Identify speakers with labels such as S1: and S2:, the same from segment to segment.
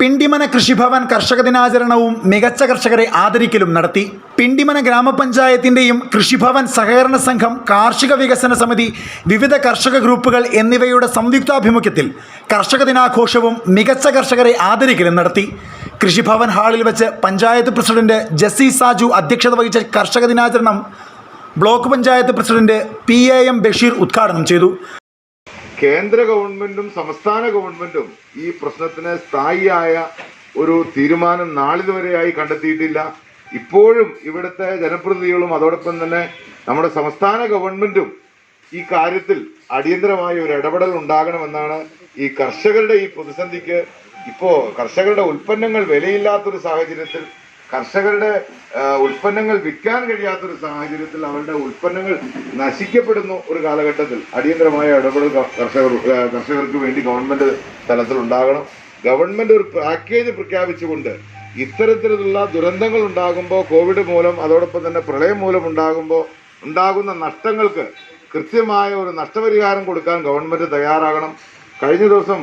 S1: പിണ്ടിമന കൃഷിഭവൻ കർഷക ദിനാചരണവും മികച്ച കർഷകരെ ആദരിക്കലും നടത്തി. പിണ്ടിമന ഗ്രാമപഞ്ചായത്തിന്റെയും കൃഷിഭവൻ സഹകരണ സംഘം കാർഷിക വികസന സമിതി വിവിധ കർഷക ഗ്രൂപ്പുകൾ എന്നിവയുടെ സംയുക്താഭിമുഖ്യത്തിൽ കർഷക ദിനാഘോഷവും മികച്ച കർഷകരെ ആദരിക്കലും നടത്തി. കൃഷിഭവൻ ഹാളിൽ വെച്ച് പഞ്ചായത്ത് പ്രസിഡന്റ് ജെസ്സി സാജു അധ്യക്ഷത വഹിച്ച കർഷക ദിനാചരണം block panchayat president P A M Basheer ഉദ്ഘാടനം ചെയ്തു.
S2: കേന്ദ്ര ഗവൺമെന്റും സംസ്ഥാന ഗവൺമെന്റും ഈ പ്രശ്നത്തിന് സ്ഥായിയായ ഒരു തീരുമാനം നാളിതുവരെയായി കണ്ടെത്തിയിട്ടില്ല. ഇപ്പോഴും ഇവിടുത്തെ ജനപ്രതിനിധികളും അതോടൊപ്പം തന്നെ നമ്മുടെ സംസ്ഥാന ഗവൺമെന്റും ഈ കാര്യത്തിൽ അടിയന്തരമായ ഒരു ഇടപെടൽ ഉണ്ടാകണമെന്നാണ് ഈ കർഷകരുടെ ഈ പ്രതിസന്ധിക്ക് ഇപ്പോ കർഷകരുടെ ഉൽപ്പന്നങ്ങൾ വിലയില്ലാത്തൊരു സാഹചര്യത്തിൽ കർഷകരുടെ ഉൽപ്പന്നങ്ങൾ വിൽക്കാൻ കഴിയാത്തൊരു സാഹചര്യത്തിൽ അവരുടെ ഉൽപ്പന്നങ്ങൾ നശിക്കപ്പെടുന്ന ഒരു കാലഘട്ടത്തിൽ അടിയന്തരമായ ഇടപെടൽ കർഷകർ കർഷകർക്ക് വേണ്ടി ഗവൺമെന്റ് തലത്തിൽ ഉണ്ടാകണം ഗവൺമെന്റ് ഒരു പാക്കേജ് പ്രഖ്യാപിച്ചുകൊണ്ട് ഇത്തരത്തിലുള്ള ദുരന്തങ്ങൾ ഉണ്ടാകുമ്പോൾ കോവിഡ് മൂലം അതോടൊപ്പം തന്നെ പ്രളയം മൂലം ഉണ്ടാകുമ്പോൾ ഉണ്ടാകുന്ന നഷ്ടങ്ങൾക്ക് കൃത്യമായ ഒരു നഷ്ടപരിഹാരം കൊടുക്കാൻ ഗവൺമെന്റ് തയ്യാറാകണം. കഴിഞ്ഞ ദിവസം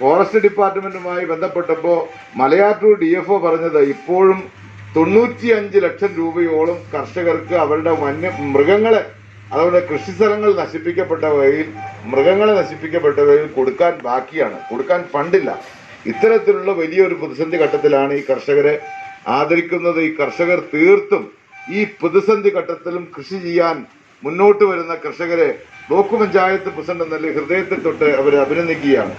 S2: ഫോറസ്റ്റ് ഡിപ്പാർട്ട്മെന്റുമായി ബന്ധപ്പെട്ടപ്പോൾ മലയാറ്റൂർ ഡി എഫ് ഒ പറഞ്ഞത് ഇപ്പോഴും തൊണ്ണൂറ്റിയഞ്ച് ലക്ഷം രൂപയോളം കർഷകർക്ക് അവരുടെ വന്യ മൃഗങ്ങളെ അവരുടെ കൃഷിസ്ഥലങ്ങൾ നശിപ്പിക്കപ്പെട്ടവയിൽ മൃഗങ്ങളെ നശിപ്പിക്കപ്പെട്ടവയിൽ കൊടുക്കാൻ ബാക്കിയാണ് കൊടുക്കാൻ ഫണ്ടില്ല. ഇത്തരത്തിലുള്ള വലിയൊരു പ്രതിസന്ധി ഘട്ടത്തിലാണ് ഈ കർഷകരെ ആദരിക്കുന്നത്. ഈ കർഷകർ തീർത്തും ഈ പ്രതിസന്ധി ഘട്ടത്തിലും കൃഷി ചെയ്യാൻ മുന്നോട്ട് വരുന്ന കർഷകരെ ബ്ലോക്ക് പഞ്ചായത്ത് പ്രസിഡന്റ് എന്ന ഹൃദയത്തിൽ തൊട്ട് അവരെ അഭിനന്ദിക്കുകയാണ്.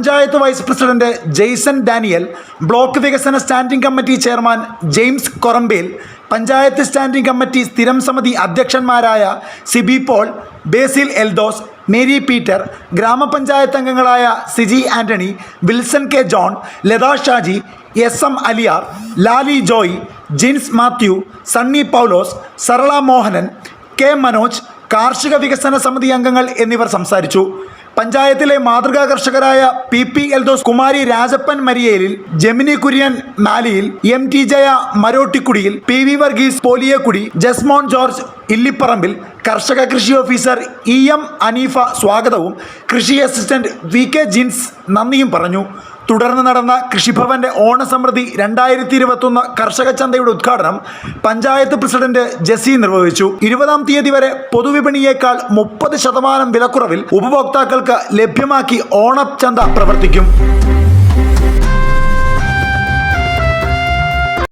S1: Panchayat vice president Jaison Daniel block വികസന standing committee chairman James Korambel panchayat standing committee സ്ഥിരം സമിതി അധ്യക്ഷന്മാരായ സിബി പോൾ ബേസിൽ എൽദോസ് മേരി പീറ്റർ ഗ്രാമപഞ്ചായത്ത് അംഗങ്ങളായ Siji Antony Wilson K John Latha Shaji S M Aliyar Lali Joy Jins Mathew Sunny Paulose Sarala Mohanan K Manoj കാർഷിക വികസന സമിതി അംഗങ്ങൾ എന്നിവർ സംസാരിച്ചു. പഞ്ചായത്തിലെ മാതൃകാ കർഷകരായ P P Eldhose Kumari Rajappan Mariyelil Jemini Kurian Maliyil M T Jaya Marottikudiyil P V Varghese Poliyakudi Jasmon George Illipparambil കർഷക കൃഷി ഓഫീസർ ഇ എം അനീഫ സ്വാഗതവും കൃഷി അസിസ്റ്റന്റ് വി കെ ജിൻസ് നന്ദിയും പറഞ്ഞു. തുടർന്ന് നടന്ന കൃഷിഭവന്റെ ഓണസമൃദ്ധി രണ്ടായിരത്തി ഇരുപത്തൊന്ന് കർഷക ചന്തയുടെ ഉദ്ഘാടനം പഞ്ചായത്ത് പ്രസിഡന്റ് ജസി നിർവഹിച്ചു. ഇരുപതാം തീയതി വരെ പൊതുവിപണിയേക്കാൾ മുപ്പത് ശതമാനം വിലക്കുറവിൽ ഉപഭോക്താക്കൾക്ക് ലഭ്യമാക്കി ഓണച്ചന്ത പ്രവർത്തിക്കും.